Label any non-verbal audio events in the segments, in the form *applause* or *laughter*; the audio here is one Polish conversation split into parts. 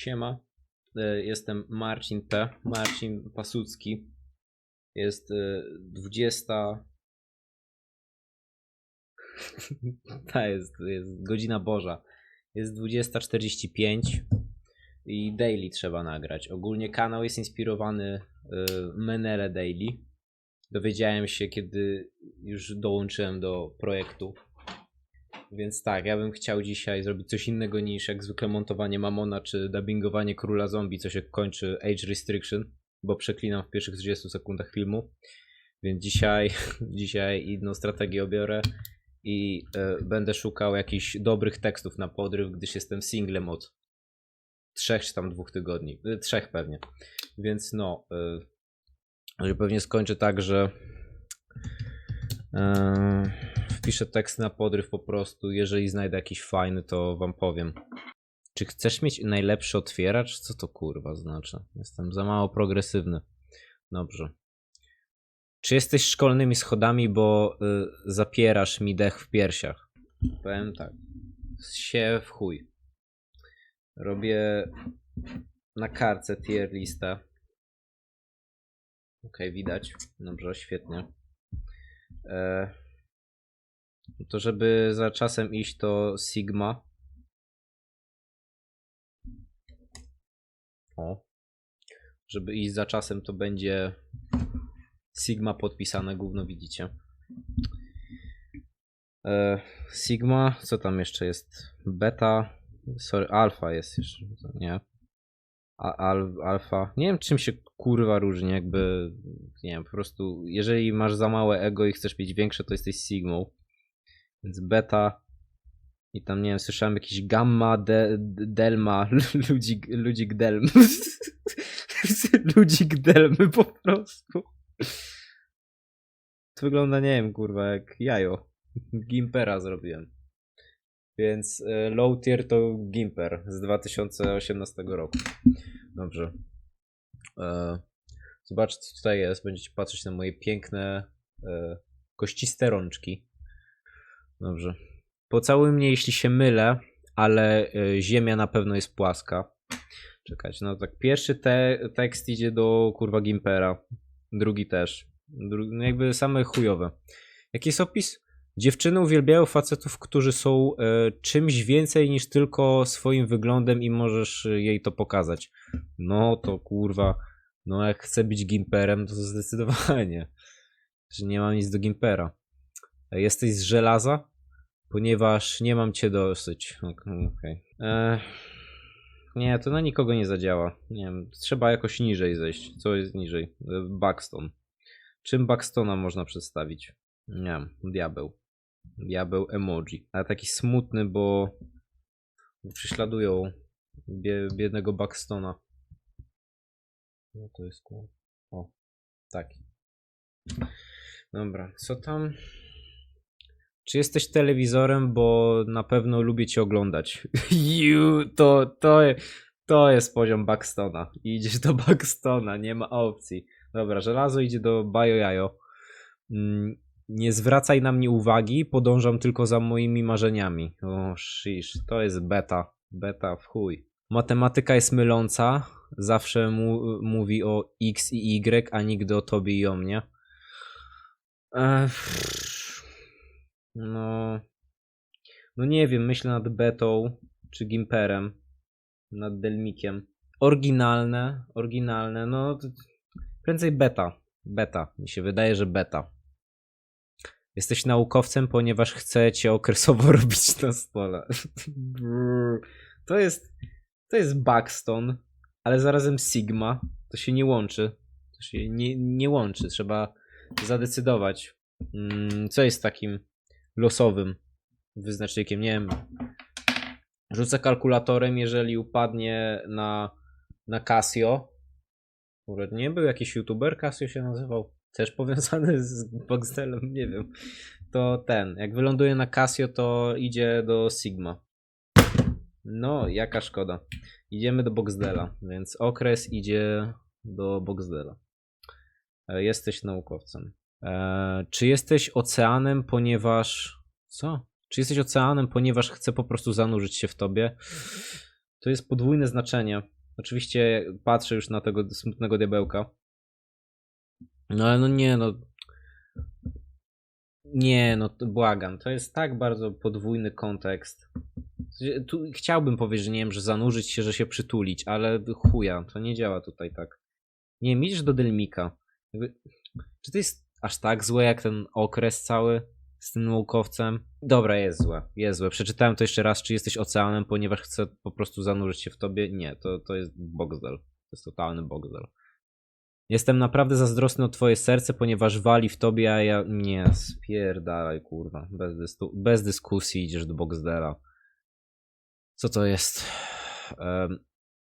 Siema, E, jestem Marcin P. Marcin Pasucki. Jest e, 20. *laughs* Ta jest, jest godzina Boża. Jest 20.45 i daily trzeba nagrać. Ogólnie kanał jest inspirowany e, Menele Daily. Dowiedziałem się, kiedy już dołączyłem do projektu. Więc tak, ja bym chciał dzisiaj zrobić coś innego niż jak zwykle montowanie Mamona czy dubbingowanie Króla Zombie, co się kończy age restriction, bo przeklinam w pierwszych 30 sekundach filmu. Więc dzisiaj, *laughs* dzisiaj inną strategię obiorę i e, będę szukał jakichś dobrych tekstów na podryw, gdyż jestem singlem od trzech czy tam dwóch tygodni. E, trzech pewnie. Więc no, że pewnie skończę tak, że e, wpiszę tekst na podryw po prostu. Jeżeli znajdę jakiś fajny, to wam powiem. Czy chcesz mieć najlepszy otwieracz? Co to kurwa znaczy? Jestem za mało progresywny. Dobrze. Czy jesteś szkolnymi schodami, bo y, zapierasz mi dech w piersiach? Powiem tak. Sie w chuj. Robię na kartce tier listę. Okej, widać. Dobrze, świetnie. E, to żeby za czasem iść to Sigma. O. Żeby iść za czasem to będzie Sigma podpisane, gówno widzicie. E, Sigma, co tam jeszcze jest? Beta, sorry, alfa jest jeszcze, nie? Al, alfa, nie wiem czym się kurwa różni, jakby, nie wiem, po prostu, jeżeli masz za małe ego i chcesz mieć większe, to jesteś Sigmą. Więc beta i tam, nie wiem, słyszałem jakiś gamma, de, de- delma, *laughs* ludzik, ludzik delm. ludzik *laughs* delmy po prostu. To wygląda, nie wiem, kurwa, jak jajo. Gimpera zrobiłem. Więc e, low tier to Gimper z 2018 roku. Dobrze. E, zobaczcie, co tutaj jest. Będziecie patrzeć na moje piękne, e, kościste rączki. Dobrze. Pocałuj mnie, jeśli się mylę, ale e, ziemia na pewno jest płaska. Czekać, no tak, pierwszy te, tekst idzie do kurwa Gimpera. Drugi też. Dru, no jakby same chujowe. Jaki jest opis? Dziewczyny uwielbiają facetów, którzy są e, czymś więcej niż tylko swoim wyglądem i możesz e, jej to pokazać. No to kurwa, no jak chcę być Gimperem, to zdecydowanie. Że nie mam nic do Gimpera. Jesteś z żelaza? Ponieważ nie mam cię dosyć. Ok- Okej. E, Nie, to na nikogo nie zadziała. Nie wiem, trzeba jakoś niżej zejść. Co jest niżej? E, Buxton. Czym Buxtona można przedstawić? Nie wiem, diabeł. Diabeł emoji. Ale taki smutny, bo prześladują bie, biednego Buxtona. No to jest cool. O, taki. Dobra, co tam? Czy jesteś telewizorem, bo na pewno lubię cię oglądać. *laughs* Ju, to, to, to jest poziom Buxtona. Idziesz do Buxtona, nie ma opcji. Dobra, żelazo idzie do Bajo Jajo. Mm, Nie zwracaj na mnie uwagi, podążam tylko za moimi marzeniami. O, shish, to jest beta. Beta w chuj. Matematyka jest myląca. Zawsze mu, mówi o x i y, a nigdy o tobie i o mnie. Ech, no. No nie wiem, myślę nad betą czy gimperem. Nad delmikiem. Oryginalne, oryginalne, no prędzej beta. Beta. Mi się wydaje, że beta. Jesteś naukowcem, ponieważ chcę cię okresowo *laughs* robić na stole. To jest. To jest Buxton, ale zarazem Sigma. To się nie łączy. To się nie, nie łączy. Trzeba zadecydować. Mm, Co jest takim losowym wyznacznikiem? Nie wiem. Rzucę kalkulatorem, jeżeli upadnie na, na Casio. Kurde, nie był jakiś youtuber, Casio się nazywał. Też powiązany z Boxdelem, nie wiem. To ten, jak wyląduje na Casio, to idzie do Sigma. No, jaka szkoda. Idziemy do Boxdela, więc okres idzie do Boxdela. E, Jesteś naukowcem. E, czy jesteś oceanem, ponieważ. Co? Czy jesteś oceanem, ponieważ chcę po prostu zanurzyć się w tobie? to jest podwójne znaczenie. Oczywiście patrzę już na tego smutnego diabełka. No ale no nie, no. Nie, no to błagam. To jest tak bardzo podwójny kontekst. Tu chciałbym powiedzieć, że nie wiem, że zanurzyć się, że się przytulić, ale chuja, to nie działa tutaj tak. Nie idziesz do Delmika. Jakby, czy to jest aż tak złe jak ten okres cały z tym naukowcem? Dobra, jest złe, jest złe. Przeczytałem to jeszcze raz, czy jesteś oceanem, ponieważ chcę po prostu zanurzyć się w tobie. Nie, to, to jest bogdel. To jest totalny bogdel. Jestem naprawdę zazdrosny o twoje serce, ponieważ wali w tobie, a ja... Nie, spierdalaj, kurwa. Bez, dystu... Bez dyskusji idziesz do Boxdela. Co to jest?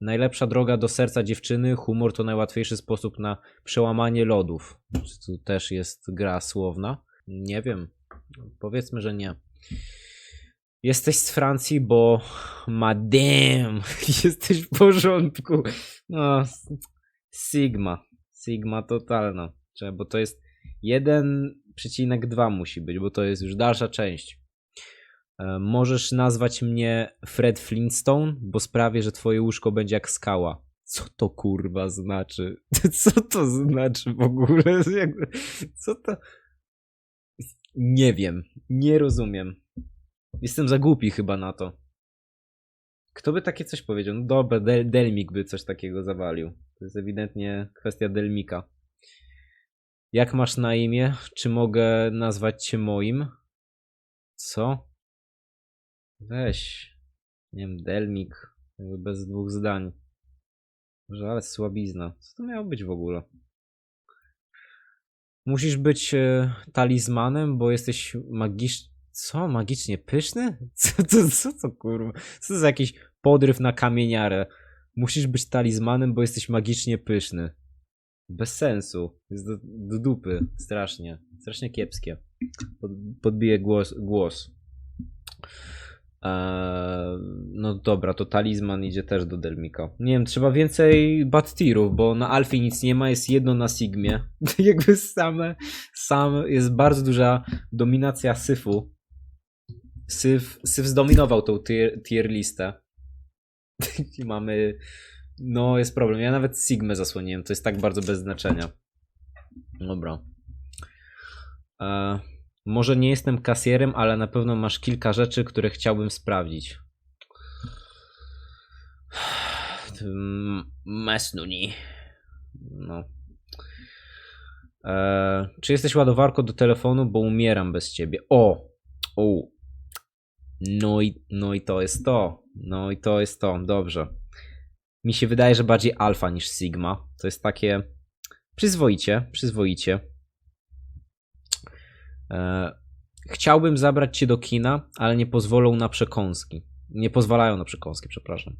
Najlepsza droga do serca dziewczyny. Humor to najłatwiejszy sposób na przełamanie lodów. Czy tu też jest gra słowna? Nie wiem. Powiedzmy, że nie. Jesteś z Francji, bo madame, *laughs* jesteś w porządku. No, Sigma. Sigma totalna. Bo to jest 1,2 musi być, bo to jest już dalsza część. E, Możesz nazwać mnie Fred Flintstone, bo sprawię, że twoje łóżko będzie jak skała. Co to kurwa znaczy? *laughs* Co to znaczy w ogóle? *laughs* Co to? Nie wiem. Nie rozumiem. Jestem za głupi chyba na to. Kto by takie coś powiedział? No dobra, Del Delmik by coś takiego zawalił. To jest ewidentnie kwestia Delmika. Jak masz na imię? Czy mogę nazwać cię moim? Co? Weź. Nie wiem, Delmik. Jakby bez dwóch zdań. Może ale słabizna. Co to miało być w ogóle? Musisz być e, talizmanem, bo jesteś magiczny. Co? Magicznie pyszny? *laughs* Co to, co to kurwa? Co to za jakiś podryw na kamieniarę? Musisz być talizmanem, bo jesteś magicznie pyszny. Bez sensu. Jest do, do dupy. Strasznie. Strasznie kiepskie. Pod, podbiję głos. głos. Eee, no dobra, to talizman idzie też do Delmika. Nie wiem, trzeba więcej bad tirów, bo na Alfie nic nie ma, jest jedno na Sigmie. *laughs* Jakby same, sam jest bardzo duża dominacja Syfu. Syf, Syf zdominował tą tier, tier listę. *laughs* I mamy. No, jest problem. Ja nawet Sigmę zasłoniłem. To jest tak bardzo bez znaczenia. Dobra. E, może nie jestem kasjerem, ale na pewno masz kilka rzeczy, które chciałbym sprawdzić. *sighs* Mesnuni. No. E, czy jesteś ładowarką do telefonu, bo umieram bez ciebie? O! O! No i, no i to jest to. No i to jest to. Dobrze. Mi się wydaje, że bardziej alfa niż sigma. To jest takie przyzwoicie, przyzwoicie. E, chciałbym zabrać cię do kina, ale nie pozwolą na przekąski. Nie pozwalają na przekąski, przepraszam.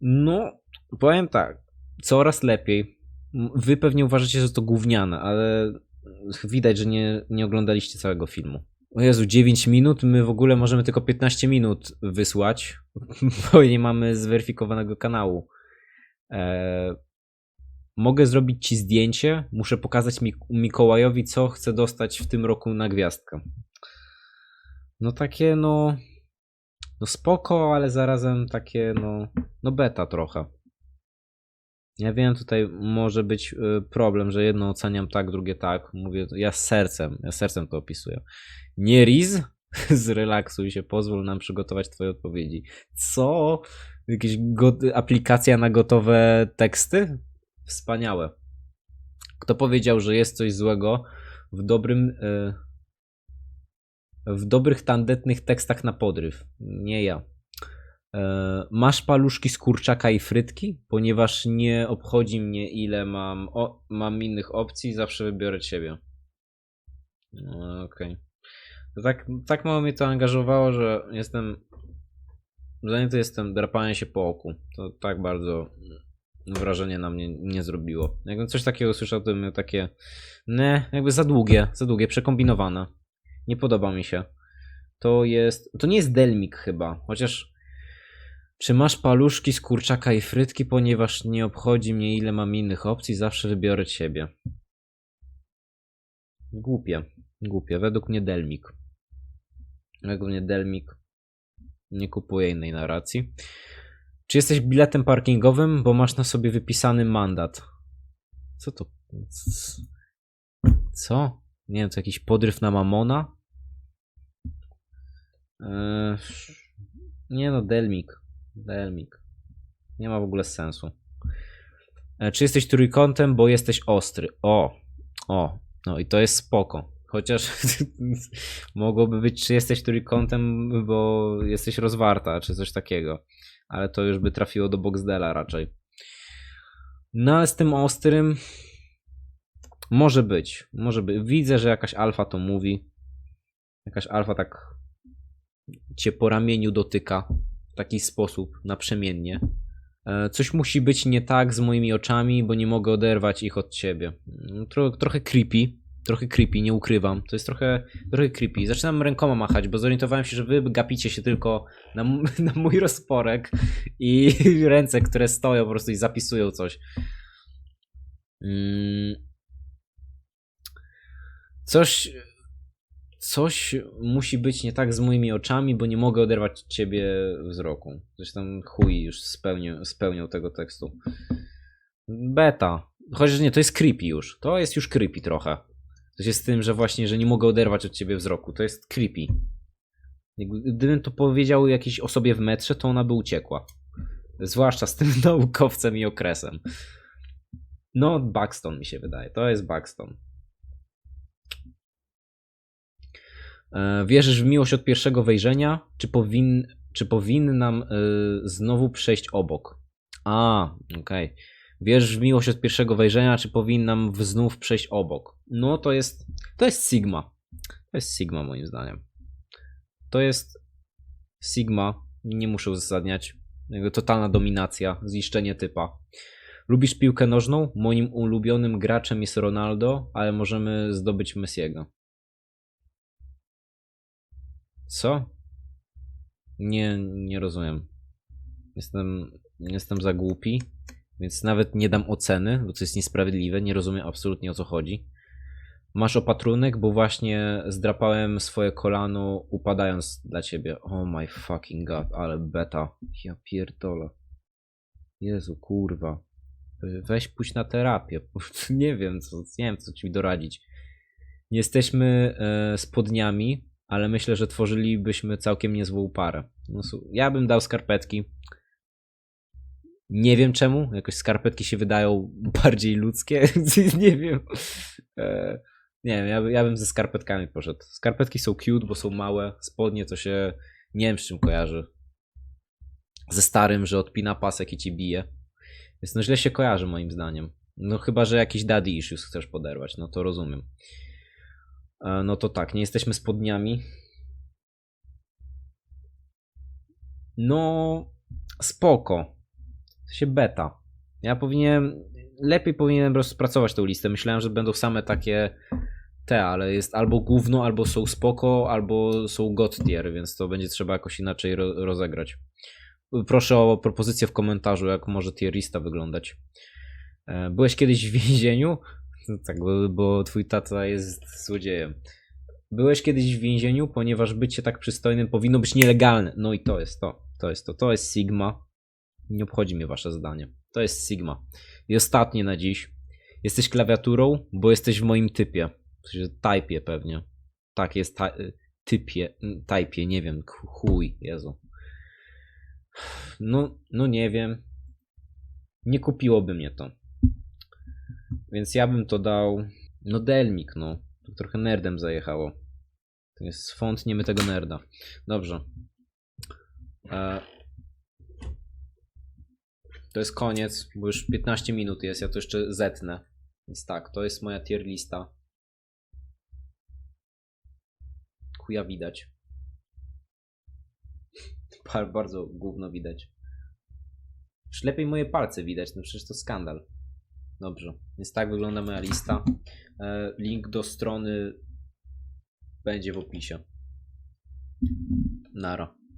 No, powiem tak. Coraz lepiej. Wy pewnie uważacie, że to gówniane, ale widać, że nie, nie oglądaliście całego filmu. O Jezu, 9 minut? My w ogóle możemy tylko 15 minut wysłać, *laughs* bo nie mamy zweryfikowanego kanału. E, mogę zrobić ci zdjęcie. Muszę pokazać Mik- Mikołajowi, co chcę dostać w tym roku na gwiazdkę. No takie, no. No spoko, ale zarazem takie, no. No beta trochę. Ja wiem, tutaj może być y, problem, że jedno oceniam tak, drugie tak. Mówię, ja sercem, ja sercem to opisuję. Nie Riz? *laughs* Zrelaksuj się, pozwól nam przygotować twoje odpowiedzi. Co? Jakieś aplikacja na gotowe teksty? Wspaniałe. Kto powiedział, że jest coś złego w dobrym. y, w dobrych tandetnych tekstach na podryw? Nie ja. E, Masz paluszki z kurczaka i frytki? Ponieważ nie obchodzi mnie, ile mam, o, mam innych opcji, zawsze wybiorę ciebie. No, Okej. To Tak, tak mało mnie to angażowało, że jestem. Zajęty jestem drapaniem się po oku. To tak bardzo wrażenie na mnie nie zrobiło. Jakbym coś takiego usłyszał, to bym takie. Ne, jakby za długie, za długie, przekombinowane. Nie podoba mi się. To jest. To nie jest Delmik chyba, chociaż. Czy masz paluszki z kurczaka i frytki, ponieważ nie obchodzi mnie ile mam innych opcji, zawsze wybiorę ciebie. Głupie, głupie. Według mnie Delmik. Według mnie Delmik nie kupuje innej narracji. Czy jesteś biletem parkingowym, bo masz na sobie wypisany mandat? Co to? Co? Nie wiem, to jakiś podryw na mamona? Eee, nie no, Delmik. Delmik. Nie ma w ogóle sensu. E, Czy jesteś trójkątem, bo jesteś ostry? O, o, no i to jest spoko. Chociaż *laughs* mogłoby być, czy jesteś trójkątem, bo jesteś rozwarta, czy coś takiego. Ale to już by trafiło do Boxdela raczej. No ale z tym ostrym może być, może być. Widzę, że jakaś alfa to mówi. Jakaś alfa tak cię po ramieniu dotyka w taki sposób, naprzemiennie. E, Coś musi być nie tak z moimi oczami, bo nie mogę oderwać ich od ciebie. Mm, Tro, trochę creepy, trochę creepy, nie ukrywam. To jest trochę, trochę creepy. Zaczynam rękoma machać, bo zorientowałem się, że wy gapicie się tylko na, *laughs* na mój rozporek i *laughs* ręce, które stoją po prostu i zapisują coś. Mm. Coś, coś musi być nie tak z moimi oczami, bo nie mogę oderwać od ciebie wzroku. Zresztą chuj już spełnił, spełniał tego tekstu. Beta. Chociaż nie, to jest creepy już. To jest już creepy trochę. To się z tym, że właśnie, że nie mogę oderwać od ciebie wzroku. To jest creepy. Gdybym to powiedział jakiejś osobie w metrze, to ona by uciekła. Zwłaszcza z tym *laughs* naukowcem i okresem. No, Buxton mi się wydaje. To jest Buxton. E, Wierzysz w miłość od pierwszego wejrzenia? Czy, powin, czy powinnam y, znowu przejść obok? A, okej. Wierzysz w miłość od pierwszego wejrzenia, czy powinnam znów przejść obok? No to jest. To jest Sigma. To jest Sigma moim zdaniem. To jest Sigma. Nie muszę uzasadniać. Totalna dominacja, ziszczenie typa. Lubisz piłkę nożną? Moim ulubionym graczem jest Ronaldo, ale możemy zdobyć Messiego. Co? Nie, nie rozumiem. Jestem, jestem za głupi, więc nawet nie dam oceny, bo to jest niesprawiedliwe. Nie rozumiem absolutnie o co chodzi. Masz opatrunek, bo właśnie zdrapałem swoje kolano upadając dla ciebie. Oh my fucking god, ale beta. Ja pierdolę. Jezu, kurwa. Weź pójść na terapię. *laughs* Nie wiem, co, nie wiem, co ci doradzić. Nie jesteśmy e, spodniami, ale myślę, że tworzylibyśmy całkiem niezłą parę. No, ja bym dał skarpetki. Nie wiem czemu, jakoś skarpetki się wydają *laughs* bardziej ludzkie. *laughs* nie wiem. E, nie wiem, ja, ja bym ze skarpetkami poszedł. Skarpetki są cute, bo są małe. Spodnie to się nie wiem z czym kojarzy. Ze starym, że odpina pasek i ci bije. Więc no źle się kojarzy moim zdaniem. No chyba, że jakiś daddy issues chcesz poderwać, no to rozumiem. E, No to tak, nie jesteśmy spodniami. No, spoko. To się beta. Ja powinienem, lepiej powinienem rozpracować tą listę. Myślałem, że będą same takie te, ale jest albo gówno, albo są spoko, albo są god tier, więc to będzie trzeba jakoś inaczej ro rozegrać. Proszę o propozycję w komentarzu, jak może tier lista wyglądać. E, Byłeś kiedyś w więzieniu? *laughs* Tak, bo twój tata jest złodziejem. Byłeś kiedyś w więzieniu, ponieważ bycie tak przystojnym powinno być nielegalne. No i to jest to. To jest to. To jest Sigma. Nie obchodzi mnie wasze zdanie. To jest Sigma. I ostatnie na dziś. Jesteś klawiaturą, bo jesteś w moim typie. W sensie typie pewnie. Tak, jest typie, typie, nie wiem, ch- chuj, Jezu. No, no nie wiem. Nie kupiłoby mnie to. Więc ja bym to dał. No Delmik, no. To trochę nerdem zajechało. To jest font niemy tego nerda. Dobrze. E... To jest koniec, bo już 15 minut jest, ja to jeszcze zetnę. Więc tak, to jest moja tier lista. Chuja widać. *laughs* Bar- Bardzo gówno widać. Już lepiej moje palce widać, no przecież to skandal. Dobrze, więc tak wygląda moja lista. E, Link do strony będzie w opisie. Nara.